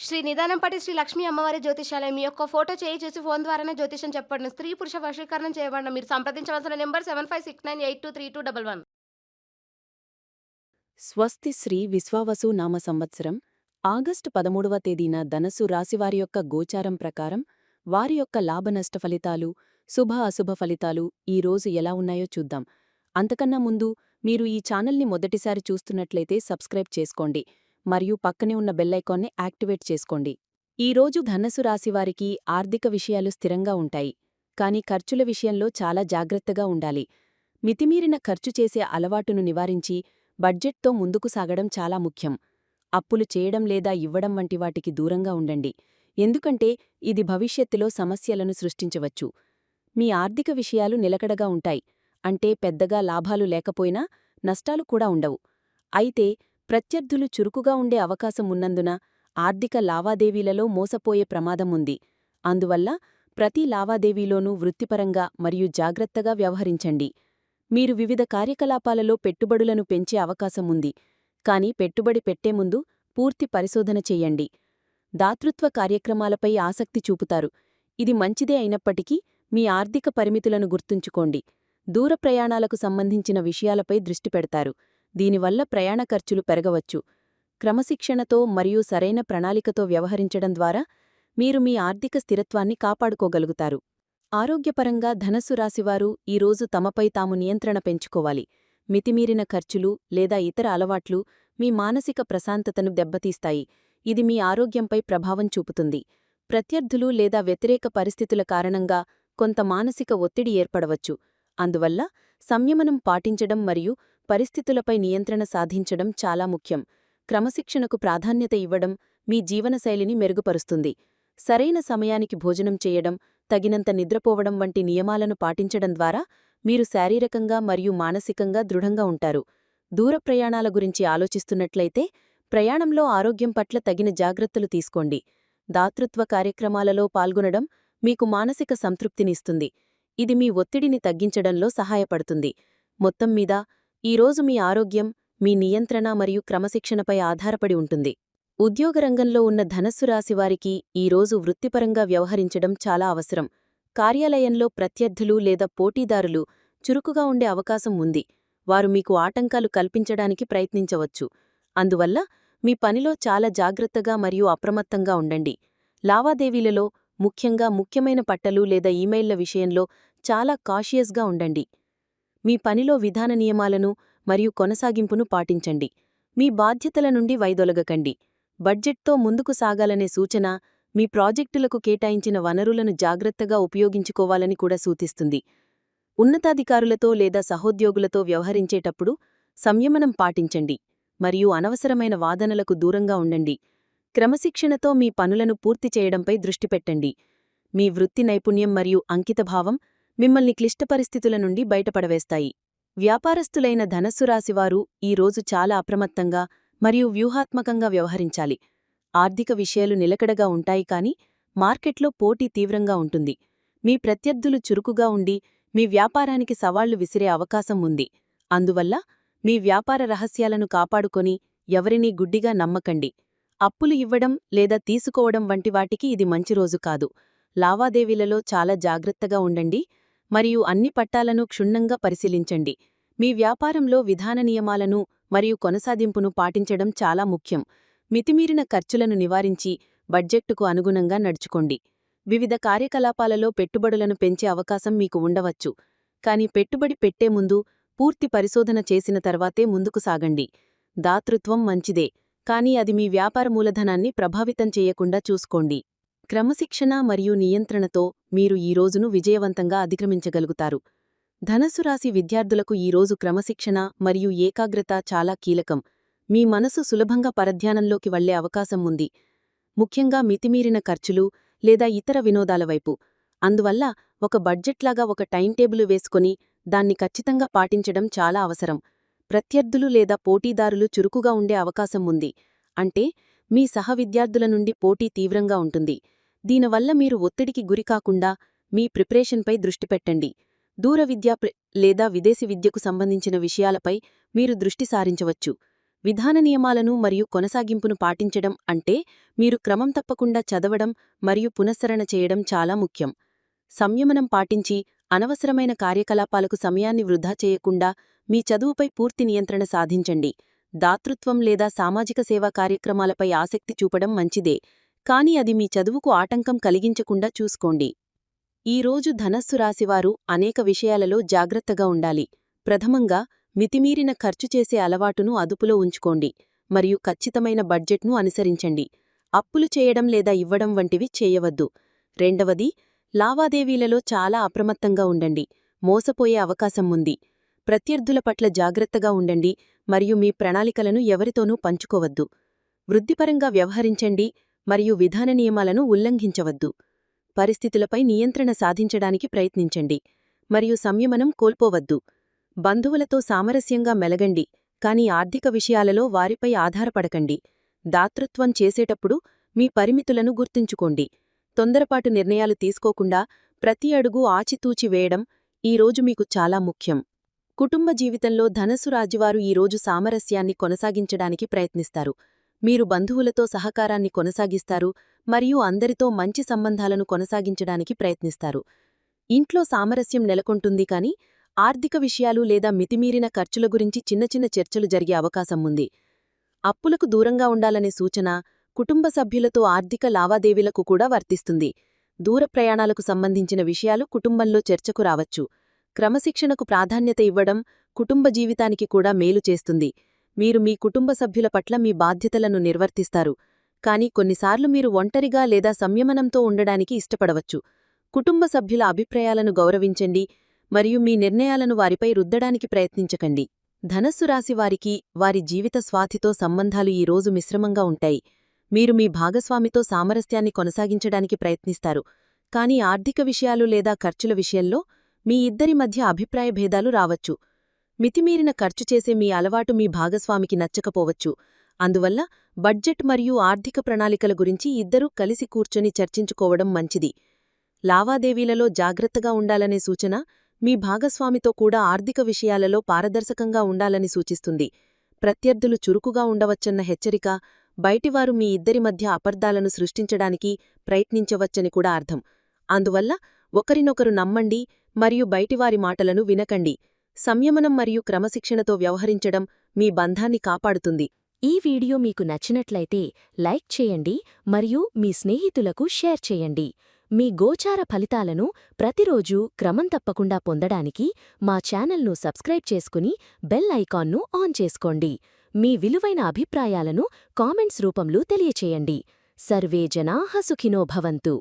శ్రీ నిదానంపాటి శ్రీ లక్ష్మీ అమ్మవారి జ్యోతిషాలయం. మీ యొక్క ఫోటో చేయి చూసి ఫోన్ ద్వారానే జ్యోతిషం చెప్పండి. స్త్రీ పురుష వశీకరణం చేయబడిన మీరు సంప్రదించవలసిన number seven five six nine eight two three two double one. స్వస్తి శ్రీ విశ్వావసు నామ సంవత్సరం ఆగస్టు పదమూడవ తేదీన ధనసు రాశివారి యొక్క గోచారం ప్రకారం వారి యొక్క లాభనష్ట ఫలితాలు శుభ అశుభ ఫలితాలు ఈ రోజు ఎలా ఉన్నాయో చూద్దాం. అంతకన్నా ముందు మీరు ఈ ఛానల్ని మొదటిసారి చూస్తున్నట్లయితే సబ్స్క్రైబ్ చేసుకోండి. మరియు పక్కనే ఉన్న బెల్లైకాన్ని యాక్టివేట్ చేసుకోండి. ఈ రోజు ధనసు రాశివారికి ఆర్థిక విషయాలు స్థిరంగా ఉంటాయి కానీ ఖర్చుల విషయంలో చాలా జాగ్రత్తగా ఉండాలి. మితిమీరిన ఖర్చు చేసే అలవాటును నివారించి బడ్జెట్తో ముందుకు సాగడం చాలా ముఖ్యం. అప్పులు చేయడం లేదా ఇవ్వడం వంటి వాటికి దూరంగా ఉండండి. ఎందుకంటే ఇది భవిష్యత్తులో సమస్యలను సృష్టించవచ్చు. మీ ఆర్థిక విషయాలు నిలకడగా ఉంటాయి అంటే పెద్దగా లాభాలు లేకపోయినా నష్టాలు కూడా ఉండవు. అయితే ప్రత్యర్థులు చురుకుగా ఉండే అవకాశం ఉన్నందున ఆర్థిక లావాదేవీలలో మోసపోయే ప్రమాదం ఉంది అందువల్ల ప్రతి లావాదేవీలోనూ వృత్తిపరంగా మరియు జాగ్రత్తగా వ్యవహరించండి. మీరు వివిధ కార్యకలాపాలలో పెట్టుబడులను పెంచే అవకాశం ఉంది కానీ పెట్టుబడి పెట్టే ముందు పూర్తి పరిశోధన చెయ్యండి దాతృత్వ కార్యక్రమాలపై ఆసక్తి చూపుతారు. ఇది మంచిదే అయినప్పటికీ మీ ఆర్థిక పరిమితులను గుర్తుంచుకోండి. దూర ప్రయాణాలకు సంబంధించిన విషయాలపై దృష్టి పెడతారు. దీనివల్ల ప్రయాణ ఖర్చులు పెరగవచ్చు. క్రమశిక్షణతో మరియు సరైన ప్రణాళికతో వ్యవహరించడం ద్వారా మీరు మీ ఆర్థిక స్థిరత్వాన్ని కాపాడుకోగలుగుతారు. ఆరోగ్యపరంగా ధనస్సు రాశివారు ఈరోజు తమపై తాము నియంత్రణ పెంచుకోవాలి. మితిమీరిన ఖర్చులు లేదా ఇతర అలవాట్లు మీ మానసిక ప్రశాంతతను దెబ్బతీస్తాయి. ఇది మీ ఆరోగ్యంపై ప్రభావం చూపుతుంది. ప్రత్యర్థులు లేదా వ్యతిరేక పరిస్థితుల కారణంగా కొంత మానసిక ఒత్తిడి ఏర్పడవచ్చు. అందువల్ల సంయమనం పాటించడం మరియు పరిస్థితులపై నియంత్రణ సాధించడం చాలా ముఖ్యం. క్రమశిక్షణకు ప్రాధాన్యత ఇవ్వడం మీ జీవనశైలిని మెరుగుపరుస్తుంది. సరైన సమయానికి భోజనం చేయడం తగినంత నిద్రపోవడం వంటి నియమాలను పాటించడం ద్వారా మీరు శారీరకంగా మరియు మానసికంగా దృఢంగా ఉంటారు. దూర ప్రయాణాల గురించి ఆలోచిస్తున్నట్లయితే ప్రయాణంలో ఆరోగ్యం పట్ల తగిన జాగ్రత్తలు తీసుకోండి. దాతృత్వ కార్యక్రమాలలో పాల్గొనడం మీకు మానసిక సంతృప్తినిస్తుంది ఇది మీ ఒత్తిడిని తగ్గించడంలో సహాయపడుతుంది. మొత్తం మీద ఈరోజు మీ ఆరోగ్యం మీ నియంత్రణ మరియు క్రమశిక్షణపై ఆధారపడి ఉంటుంది. ఉద్యోగరంగంలో ఉన్న ధనస్సు రాశివారికి ఈరోజు వృత్తిపరంగా వ్యవహరించడం చాలా అవసరం. కార్యాలయంలో ప్రత్యర్థులు లేదా పోటీదారులు చురుకుగా ఉండే అవకాశం ఉంది. వారు మీకు ఆటంకాలు కల్పించడానికి ప్రయత్నించవచ్చు. అందువల్ల మీ పనిలో చాలా జాగ్రత్తగా మరియు అప్రమత్తంగా ఉండండి. లావాదేవీలలో ముఖ్యంగా ముఖ్యమైన పట్టలు లేదా ఈమెయిళ్ళ విషయంలో చాలా కాషియస్గా ఉండండి. మీ పనిలో విధాన నియమాలను మరియు కొనసాగింపును పాటించండి. మీ బాధ్యతల నుండి వైదొలగకండి. బడ్జెట్తో ముందుకు సాగాలనే సూచన మీ ప్రాజెక్టులకు కేటాయించిన వనరులను జాగ్రత్తగా ఉపయోగించుకోవాలని కూడా సూచిస్తుంది. ఉన్నతాధికారులతో లేదా సహోద్యోగులతో వ్యవహరించేటప్పుడు సంయమనం పాటించండి మరియు అనవసరమైన వాదనలకు దూరంగా ఉండండి. క్రమశిక్షణతో మీ పనులను పూర్తి చేయడంపై దృష్టి పెట్టండి. మీ వృత్తి నైపుణ్యం మరియు అంకితభావం మిమ్మల్ని క్లిష్ట పరిస్థితుల నుండి బయటపడవేస్తాయి. వ్యాపారస్తులైన ధనస్సు రాశివారు ఈ రోజు చాలా అప్రమత్తంగా మరియు వ్యూహాత్మకంగా వ్యవహరించాలి. ఆర్థిక విషయాలు నిలకడగా ఉంటాయి కాని మార్కెట్లో పోటీ తీవ్రంగా ఉంటుంది. మీ ప్రత్యర్థులు చురుకుగా ఉండి మీ వ్యాపారానికి సవాళ్ళు విసిరే అవకాశం ఉంది. అందువల్ల మీ వ్యాపార రహస్యాలను కాపాడుకొని ఎవరినీ గుడ్డిగా నమ్మకండి. అప్పులు ఇవ్వడం లేదా తీసుకోవడం వంటి వాటికి ఇది మంచి రోజు కాదు. లావాదేవీలలో చాలా జాగ్రత్తగా ఉండండి. మరియు అన్ని పట్టాలను క్షుణ్ణంగా పరిశీలించండి. మీ వ్యాపారంలో విధాన నియమాలను మరియు కొనసాగింపును పాటించడం చాలా ముఖ్యం. మితిమీరిన ఖర్చులను నివారించి బడ్జెట్టుకు అనుగుణంగా నడుచుకోండి. వివిధ కార్యకలాపాలలో పెట్టుబడులను పెంచే అవకాశం మీకు ఉండవచ్చు. కాని పెట్టుబడి పెట్టే ముందు పూర్తి పరిశోధన చేసిన తర్వాతే ముందుకు సాగండి. దాతృత్వం మంచిదే కానీ అది మీ వ్యాపార మూలధనాన్ని ప్రభావితం చేయకుండా చూసుకోండి. క్రమశిక్షణ మరియు నియంత్రణతో మీరు ఈ రోజును విజయవంతంగా అధిగమించగలుగుతారు ధనస్సు రాశి విద్యార్థులకు ఈరోజు క్రమశిక్షణ మరియు ఏకాగ్రత చాలా కీలకం. మీ మనసు సులభంగా పరధ్యానంలోకి వెళ్ళే అవకాశం ఉంది. ముఖ్యంగా మితిమీరిన ఖర్చులు లేదా ఇతర వినోదాల వైపు. అందువల్ల ఒక బడ్జెట్లాగా ఒక టైం టేబుల్ వేసుకొని దాన్ని ఖచ్చితంగా పాటించడం చాలా అవసరం. ప్రత్యర్థులు లేదా పోటీదారులు చురుకుగా ఉండే అవకాశం ఉంది. అంటే మీ సహ విద్యార్థుల నుండి పోటీ తీవ్రంగా ఉంటుంది. దీనివల్ల మీరు ఒత్తిడికి గురికాకుండా మీ ప్రిపరేషన్పై దృష్టి పెట్టండి. దూర విద్యా లేదా విదేశీ విద్యకు సంబంధించిన విషయాలపై మీరు దృష్టి సారించవచ్చు. విధాన నియమాలను మరియు కొనసాగింపును పాటించడం అంటే మీరు క్రమం తప్పకుండా చదవడం మరియు పునఃసరణ చేయడం చాలా ముఖ్యం. సంయమనం పాటించి అనవసరమైన కార్యకలాపాలకు సమయాన్ని వృధా చేయకుండా మీ చదువుపై పూర్తి నియంత్రణ సాధించండి. దాతృత్వం లేదా సామాజిక సేవా కార్యక్రమాలపై ఆసక్తి చూపడం మంచిదే. కాని అది మీ చదువుకు ఆటంకం కలిగించకుండా చూసుకోండి. ఈరోజు ధనస్సు రాశివారు అనేక విషయాలలో జాగ్రత్తగా ఉండాలి. ప్రథమంగా మితిమీరిన ఖర్చు చేసే అలవాటును అదుపులో ఉంచుకోండి. మరియు ఖచ్చితమైన బడ్జెట్ను అనుసరించండి. అప్పులు చేయడం లేదా ఇవ్వడం వంటివి చేయవద్దు. రెండవది లావాదేవీలలో చాలా అప్రమత్తంగా ఉండండి. మోసపోయే అవకాశం ఉంది. ప్రత్యర్థుల పట్ల జాగ్రత్తగా ఉండండి. మరియు మీ ప్రణాళికలను ఎవరితోనూ పంచుకోవద్దు. వృద్ధిపరంగా వ్యవహరించండి. మరియు విధాన నియమాలను ఉల్లంఘించవద్దు. పరిస్థితులపై నియంత్రణ సాధించడానికి ప్రయత్నించండి మరియు సంయమనం కోల్పోవద్దు. బంధువులతో సామరస్యంగా మెలగండి కాని ఆర్థిక విషయాలలో వారిపై ఆధారపడకండి. దాతృత్వం చేసేటప్పుడు మీ పరిమితులను గుర్తుంచుకోండి. తొందరపాటు నిర్ణయాలు తీసుకోకుండా ప్రతి అడుగు ఆచితూచి వేయడం ఈరోజు మీకు చాలా ముఖ్యం. కుటుంబ జీవితంలో ధనస్సు రాజువారు ఈరోజు సామరస్యాన్ని కొనసాగించడానికి ప్రయత్నిస్తారు. మీరు బంధువులతో సహకారాన్ని కొనసాగిస్తారు మరియు అందరితో మంచి సంబంధాలను కొనసాగించడానికి ప్రయత్నిస్తారు. ఇంట్లో సామరస్యం నెలకొంటుంది కాని ఆర్థిక విషయాలు లేదా మితిమీరిన ఖర్చుల గురించి చిన్న చిన్న చర్చలు జరిగే అవకాశం ఉంది. అప్పులకు దూరంగా ఉండాలనే సూచన కుటుంబ సభ్యులతో ఆర్థిక లావాదేవీలకు కూడా వర్తిస్తుంది. దూర ప్రయాణాలకు సంబంధించిన విషయాలు కుటుంబంలో చర్చకు రావచ్చు. క్రమశిక్షణకు ప్రాధాన్యత ఇవ్వడం కుటుంబ జీవితానికి కూడా మేలు చేస్తుంది. మీరు మీ కుటుంబ సభ్యుల పట్ల మీ బాధ్యతలను నిర్వర్తిస్తారు. కానీ కొన్నిసార్లు మీరు ఒంటరిగా లేదా సంయమనంతో ఉండడానికి ఇష్టపడవచ్చు. కుటుంబ సభ్యుల అభిప్రాయాలను గౌరవించండి మరియు మీ నిర్ణయాలను వారిపై రుద్దడానికి ప్రయత్నించకండి. ధనస్సు రాశి వారికి వారి జీవిత స్వాతితో సంబంధాలు ఈ రోజు మిశ్రమంగా ఉంటాయి. మీరు మీ భాగస్వామితో సామరస్యాన్ని కొనసాగించడానికి ప్రయత్నిస్తారు. కానీ ఆర్థిక విషయాలు లేదా ఖర్చుల విషయంలో మీ ఇద్దరి మధ్య అభిప్రాయ భేదాలు రావచ్చు. మితిమీరిన ఖర్చు చేసే మీ అలవాటు మీ భాగస్వామికి నచ్చకపోవచ్చు. అందువల్ల బడ్జెట్ మరియు ఆర్థిక ప్రణాళికల గురించి ఇద్దరూ కలిసి కూర్చొని చర్చించుకోవడం మంచిది. లావాదేవీలలో జాగ్రత్తగా ఉండాలనే సూచన మీ భాగస్వామితో కూడా ఆర్థిక విషయాలలో పారదర్శకంగా ఉండాలని సూచిస్తుంది. ప్రత్యర్థులు చురుకుగా ఉండవచ్చన్న హెచ్చరిక బయటివారు మీ ఇద్దరి మధ్య అపర్ధాలను సృష్టించడానికి ప్రయత్నించవచ్చని కూడా అర్థం. అందువల్ల ఒకరినొకరు నమ్మండి మరియు బయటివారి మాటలను వినకండి. సంయమనం మరియు క్రమశిక్షణతో వ్యవహరించడం మీ బంధాన్ని కాపాడుతుంది. ఈ వీడియో మీకు నచ్చినట్లయితే లైక్ చేయండి మరియు మీ స్నేహితులకు షేర్ చేయండి. మీ గోచార ఫలితాలను ప్రతిరోజూ క్రమం తప్పకుండా పొందడానికి మా ఛానల్ను సబ్స్క్రైబ్ చేసుకుని బెల్ ఐకాన్ను ఆన్ చేసుకోండి. మీ విలువైన అభిప్రాయాలను కామెంట్స్ రూపంలో తెలియచేయండి. సర్వే జనాః సుఖినో భవంతు.